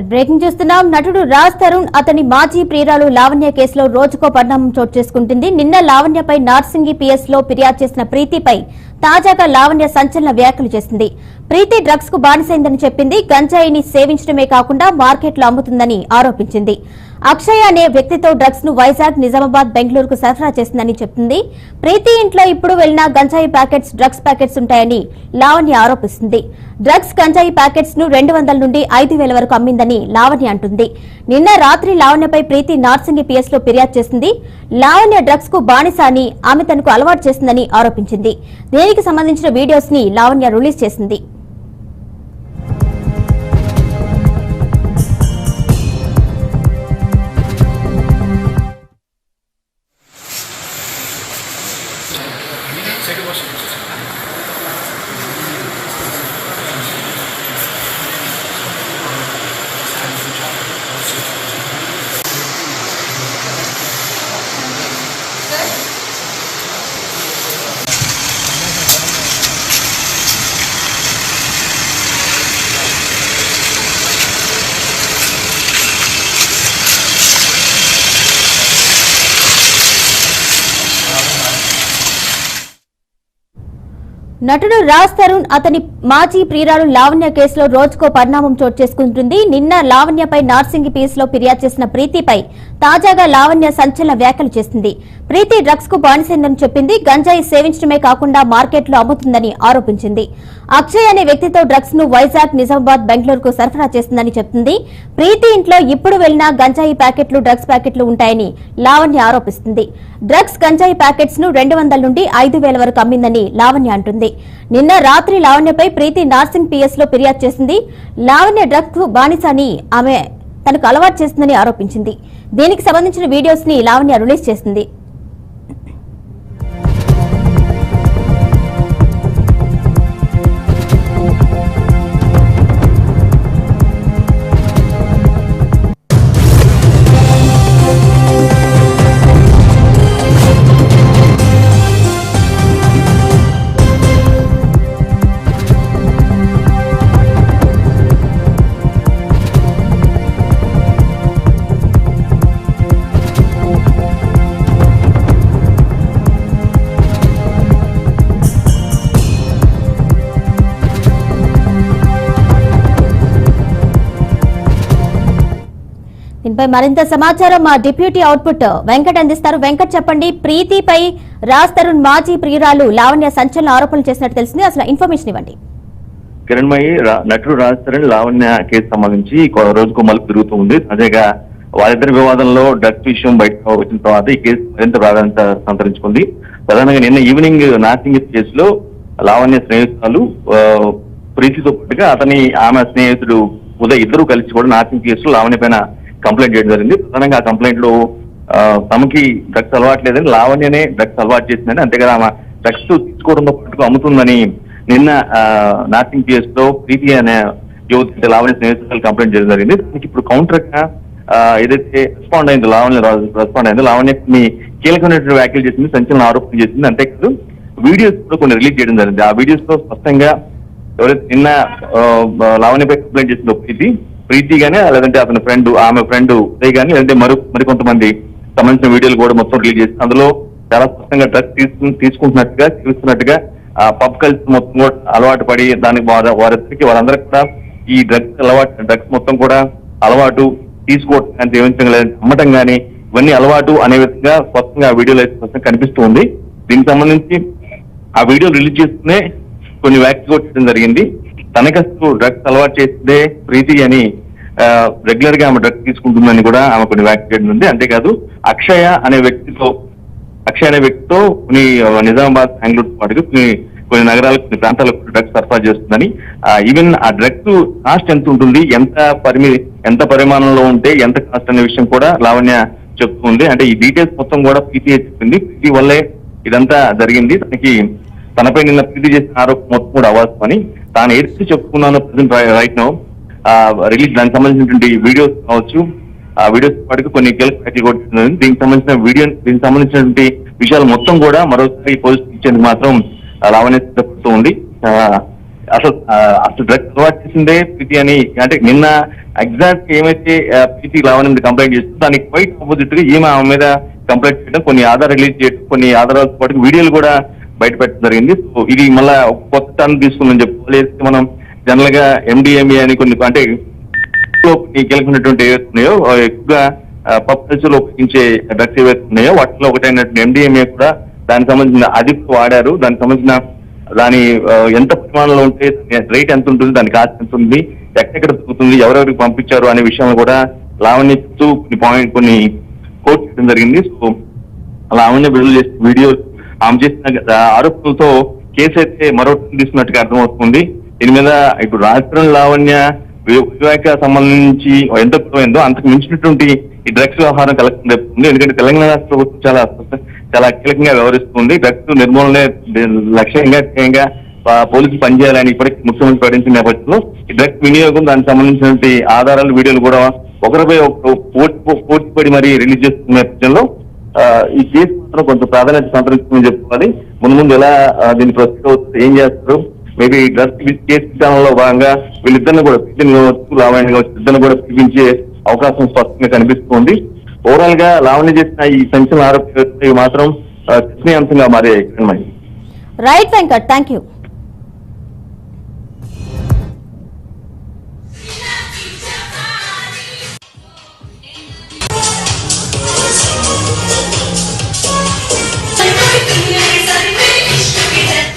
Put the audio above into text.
Breaking చూస్తున్నాం నటుడు రాజ్ తరుణ్ అతని మాజీ ప్రియురాలు లావణ్య కేసులో రోజుకో పరిణామం చోటు చేసుకుంటుంది. నిన్న లావణ్యపై నార్సింగి పిఎస్లో ఫిర్యాదు చేసిన ప్రీతిపై తాజాగా లావణ్య సంచలన వ్యాఖ్యలు చేసింది. ప్రీతి డ్రగ్స్కు బానిసైందని చెప్పింది. గంజాయిని సేవించడమే కాకుండా మార్కెట్లో అమ్ముతుందని ఆరోపించింది. అక్షయ్ అనే వ్యక్తితో డ్రగ్స్ను వైజాగ్ నిజామాబాద్ బెంగళూరుకు సరఫరా చేసిందని చెప్తుంది. ప్రీతి ఇంట్లో ఇప్పుడు వెళ్ళిన గంజాయి ప్యాకెట్స్ డ్రగ్స్ ప్యాకెట్స్ ఉంటాయని లావణ్య ఆరోపిస్తుంది. డ్రగ్స్ గంజాయి ప్యాకెట్స్ను రెండు వందల నుండి ఐదు వేల వరకు అమ్మిందని లావణ్య అంటుంది. నిన్న రాత్రి లావణ్యపై ప్రీతి నార్సింగి పిఎస్లో ఫిర్యాదు చేసింది. లావణ్య డ్రగ్స్కు బానిస అని ఆమె తనకు అలవాటు చేసిందని ఆరోపించింది. దీనికి సంబంధించిన వీడియోస్ని లావణ్య రిలీజ్ చేసింది. 제게 보시면 좋습니다. నటుడు రాజ్ తరుణ్ అతని మాజీ ప్రియురాలు లావణ్య కేసులో రోజుకో పరిణామం చోటు చేసుకుంటుంది. నిన్న లావణ్యపై నార్సింగి పిఎస్లో ఫిర్యాదు చేసిన ప్రీతిపై తాజాగా లావణ్య సంచలన వ్యాఖ్యలు చేసింది ప్రీతి డ్రగ్స్కు బానిసైందని చెప్పింది. గంజాయి సేవించడమే కాకుండా మార్కెట్లో అమ్ముతుందని ఆరోపించింది. అక్షయ్ అనే వ్యక్తితో డ్రగ్స్ను వైజాగ్ నిజామాబాద్ బెంగళూరుకు సరఫరా చేస్తుందని చెప్తుంది. ప్రీతి ఇంట్లో ఇప్పుడు వెళ్ళినా గంజాయి ప్యాకెట్లు డ్రగ్స్ ప్యాకెట్లు ఉంటాయని లావణ్య ఆరోపిస్తుంది. డ్రగ్స్ గంజాయి ప్యాకెట్స్ను రెండు వందల నుండి ఐదు వేల వరకు అమ్మిందని లావణ్య అంటుంది. నిన్న రాత్రి లావణ్యపై ప్రీతి నార్సింగ్ పిఎస్లో ఫిర్యాదు చేసింది. లావణ్య డ్రగ్స్కు బానిస అని ఆమె తనకు అలవాటు చేస్తుందని ఆరోపించింది. దీనికి సంబంధించిన వీడియోస్ని లావణ్య రిలీజ్ చేసింది. దీనిపై మరింత సమాచారం మా డిప్యూటీ అవుట్పుట్ వెంకట్ అందిస్తారు. వెంకట్ చెప్పండి. ప్రీతిపై రాజ్ తరుణ్ మాజీ ప్రియురాలు లావణ్య సంచలన ఆరోపణలు చేసినట్టు తెలిసింది. అసలు ఇన్ఫర్మేషన్ ఇవ్వండి. కిరణ్మయి రా- నటుడు తరుణ్ లావణ్య కేసు సంబంధించి రోజుకు మలుపు తిరుగుతూ ఉంది. తాజాగా వారిద్దరి వివాదంలో డ్రగ్స్ విషయం బయట వచ్చిన తర్వాత ఈ కేసు మరింత ప్రాధాన్యత సంతరించుకుంది. ప్రధానంగా నిన్న ఈవినింగ్ నాసింగ్ కేసులో లావణ్య స్నేహితురాలు ప్రీతితో పాటుగా అతని ఆమె స్నేహితుడు ఉదయ్ ఇద్దరు కలిసి కూడా నాసింగ్ కేసులో లావణ్య పైన కంప్లైంట్ చేయడం జరిగింది. ప్రధానంగా ఆ కంప్లైంట్లో తమకి డ్రగ్స్ అలవాటు లేదని లావణ్యనే డ్రగ్స్ అలవాటు చేసిందని అంతేకాదు ఆమె డ్రగ్స్ తీసుకోవడంతో పాటుగా అమ్ముతుందని నిన్న నాసింగ్ పిఎస్లో ప్రీతి అనే యువతి లావణ్య స్నేహితులు కంప్లైంట్ చేయడం జరిగింది. దానికి ఇప్పుడు కౌంటర్గా ఏదైతే రెస్పాండ్ అయింది లావణ్య రెస్పాండ్ అయింది లావణ్య మీ కీలకమైనటువంటి వ్యాఖ్యలు చేసింది సంచలన ఆరోపణ చేసింది. అంతేకాదు వీడియోస్ కూడా కొన్ని రిలీజ్ చేయడం జరిగింది. ఆ వీడియోస్లో స్పష్టంగా ఎవరైతే నిన్న లావణ్యపై కంప్లైంట్ చేసిందో ప్రీతి ప్రీతి గానీ లేదంటే అతని ఫ్రెండ్ ఆమె ఫ్రెండ్ ఉదయ్ గానీ లేదంటే మరి మరికొంతమంది సంబంధించిన వీడియోలు కూడా మొత్తం రిలీజ్ చేసి అందులో చాలా స్పష్టంగా డ్రగ్స్ తీసుకుని తీసుకుంటున్నట్టుగా చూస్తున్నట్టుగా ఆ పబ్ కల్చర్ మొత్తం కూడా అలవాటు పడి దానికి వారందరికీ వారిద్దరికి వారందరికి కూడా ఈ డ్రగ్స్ అలవాటు డ్రగ్స్ మొత్తం కూడా అలవాటు తీసుకోవటం కానీ సేవించడం లేదంటే అమ్మటం కానీ ఇవన్నీ అలవాటు అనే విధంగా స్పష్టంగా ఆ వీడియోలో అయితే స్పష్టంగా కనిపిస్తూ ఉంది. దీనికి సంబంధించి ఆ వీడియో రిలీజ్ చేస్తూనే కొన్ని వ్యాఖ్యలు కూడా చేయడం జరిగింది. తనకస్తు డ్రగ్స్ అలవాటు చేస్తే ప్రీతి అని రెగ్యులర్గా ఆమె డ్రగ్స్ తీసుకుంటుందని కూడా ఆమె కొన్ని వ్యాఖ్య చేయడం ఉంది అంతేకాదు అక్షయ అనే వ్యక్తితో అక్షయ్ అనే వ్యక్తితో కొన్ని నిజామాబాద్ బెంగళూరు పాటుకు కొన్ని కొన్ని నగరాలకు కొన్ని ప్రాంతాలకు డ్రగ్స్ సరఫరా చేస్తుందని. ఈవెన్ ఆ డ్రగ్స్ కాస్ట్ ఎంత ఉంటుంది ఎంత పరిమి ఎంత పరిమాణంలో ఉంటే ఎంత కాస్ట్ అనే విషయం కూడా లావణ్య చెప్తుంది అంటే ఈ డీటెయిల్స్ మొత్తం కూడా పీటీఏ చెప్పింది. పీటీ వల్లే ఇదంతా జరిగింది. తనకి తనపై నిన్న ప్రీతి చేసిన ఆరోపణ మొత్తం కూడా అవాస్తవని తాను ఏడుస్తూ చెప్పుకున్నాను ప్రజెంట్ రైట్ నో రిలీజ్ దానికి సంబంధించినటువంటి వీడియోస్ కావచ్చు. ఆ వీడియోస్ పాటుగా కొన్ని కీలక వ్యాఖ్యలు కూడా దీనికి సంబంధించిన వీడియో దీనికి సంబంధించినటువంటి విషయాలు మొత్తం కూడా మరోసారి పోలీసు ఇచ్చేందుకు మాత్రం లావణ్య సిద్ధపడుతూ ఉంది. అసలు అసలు డ్రగ్స్ అలవాటు చేసిందే ప్రీతి అని అంటే నిన్న ఎగ్జాక్ట్ ఏమైతే ప్రీతి లావణ్య మీద కంప్లైంట్ చేస్తుందో దానికి క్వైట్ ఆపోజిట్గా ఈమె ఆమె మీద కంప్లైంట్ చేయడం కొన్ని ఆధార్ రిలీజ్ చేయడం కొన్ని ఆధారాలతో పాటు వీడియోలు కూడా బయట పెట్టడం జరిగింది. సో ఇది మళ్ళా కొత్త టర్న్ తీసుకుందని చెప్పుకోవాలి మనం జనరల్గా ఎండిఎంఏ అని కొన్ని అంటే కీలకమైనటువంటి ఏవైతే ఉన్నాయో ఎక్కువగా పబ్ కల్చర్ ఉపయోగించే డ్రగ్స్ ఏవైతే ఉన్నాయో వాటిలో ఒకటైనటువంటి ఎండిఎంఏ కూడా దానికి సంబంధించిన అది వాడారు. దానికి సంబంధించిన దాని ఎంత పరిమాణంలో ఉంటే రేట్ ఎంత ఉంటుంది దాని కాస్ట్ ఎంత ఉంది ఎక్కడెక్కడ దొరుకుతుంది ఎవరెవరికి పంపించారు అనే విషయంలో కూడా లావణ్య కొన్ని పాయింట్ కొన్ని కోట్ చేయడం జరిగింది. సో లావణ్య విడుదల చేసిన వీడియో ఆమె చేసిన ఆరోపణలతో కేసు అయితే మరో తీసుకున్నట్టుగా అర్థమవుతుంది. దీని మీద ఇప్పుడు రాజస్థాన్ లావణ్య వివేక సంబంధించి ఎంత పోయిందో అంతకు మించినటువంటి ఈ డ్రగ్స్ వ్యవహారం కలెక్షన్ రేపుతుంది. ఎందుకంటే తెలంగాణ రాష్ట్ర ప్రభుత్వం చాలా చాలా కీలకంగా వ్యవహరిస్తుంది. డ్రగ్స్ నిర్మూలనే లక్ష్యంగా పోలీసులు పనిచేయాలని ఇప్పటికీ ముఖ్యమంత్రి ప్రకటించిన నేపథ్యంలో ఈ డ్రగ్స్ వినియోగం దానికి సంబంధించినటువంటి ఆధారాలు వీడియోలు కూడా ఒకరిపై ఒక పోటీ పోటీపడి మరీ రిలీజ్ చేస్తున్న నేపథ్యంలో ఈ కేసు మాత్రం కొంచెం ప్రాధాన్యత సంతరించుకుందని చెప్పుకోవాలి. ముందు ముందు ఎలా దీన్ని ప్రస్తుతం ఏం చేస్తారు? మేబీ డ్రగ్స్ కేసు విధానంలో భాగంగా వీళ్ళిద్దరిని కూడా పిలిచిన కావచ్చు లావణ్య కావచ్చు ఇద్దరిని కూడా పిలిపించే అవకాశం స్పష్టంగా కనిపిస్తుంది. ఓవరాల్గా లావణ్య చేసిన ఈ సంచలన ఆరోపణలు మాత్రం ఆ, చర్చనీయాంశంగా మారే రైట్ వెంకట్ థ్యాంక్ యూ